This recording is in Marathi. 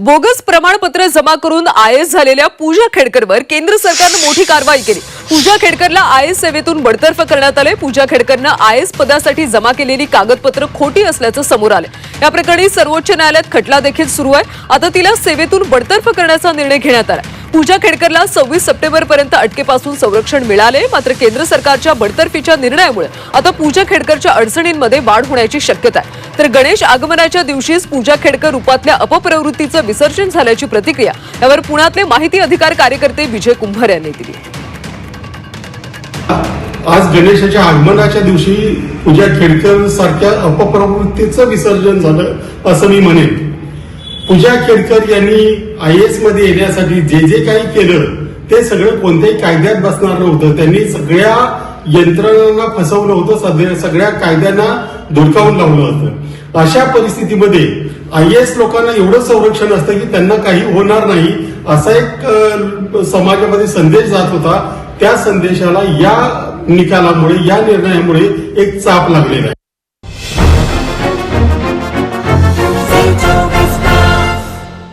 बोगस प्रमाणपत्र जमा करून आय एस झालेल्या पूजा खेडकरवर केंद्र सरकारनं मोठी कारवाई केली. पूजा खेडकरला आय एस सेवेतून बडतर्फ करण्यात आले पूजा खेडकरनं आय एस पदासाठी जमा केलेली कागदपत्र खोटी असल्याचं समोर आलं या प्रकरणी सर्वोच्च न्यायालयात खटला देखील सुरू आहे. आता तिला सेवेतून बडतर्फ करण्याचा निर्णय घेण्यात आला पूजा खेडकरला सव्वीस सप्टेंबर पर्यंत अटकेपासून संरक्षण मिळाले मात्र केंद्र सरकारच्या बडतर्फीच्या निर्णयामुळे आता पूजा खेडकरच्या अडचणींमध्ये वाढ होण्याची शक्यता आहे. तर गणेश आगमनाच्या दिवशीच पूजा खेडकर रूपातल्या अपप्रवृत्तीचं विसर्जन झाल्याची प्रतिक्रिया यावर पुण्यातले माहिती अधिकार कार्यकर्ते विजय कुंभार यांनी दिली. आज गणेशाच्या आगमनाच्या दिवशी पूजा खेडकर सारख्या अपप्रवृत्तीचं विसर्जन झालं असं मी म्हणेन. पूजा खेडकर यांनी आय एसमध्ये येण्यासाठी जे जे काही केलं ते सगळं कोणत्याही कायद्यात बसणार नव्हतं. त्यांनी सगळ्या यंत्रणांना फसवलं होतं सगळ्या- कायद्यांना धुडकावून लावलं होतं. अशा परिस्थितीमध्ये आय एस लोकांना एवढं संरक्षण असतं की त्यांना काही होणार नाही असा एक समाजामध्ये संदेश जात होता त्या संदेशाला या निकालामुळे या निर्णयामुळे एक चाप लागलेला आहे.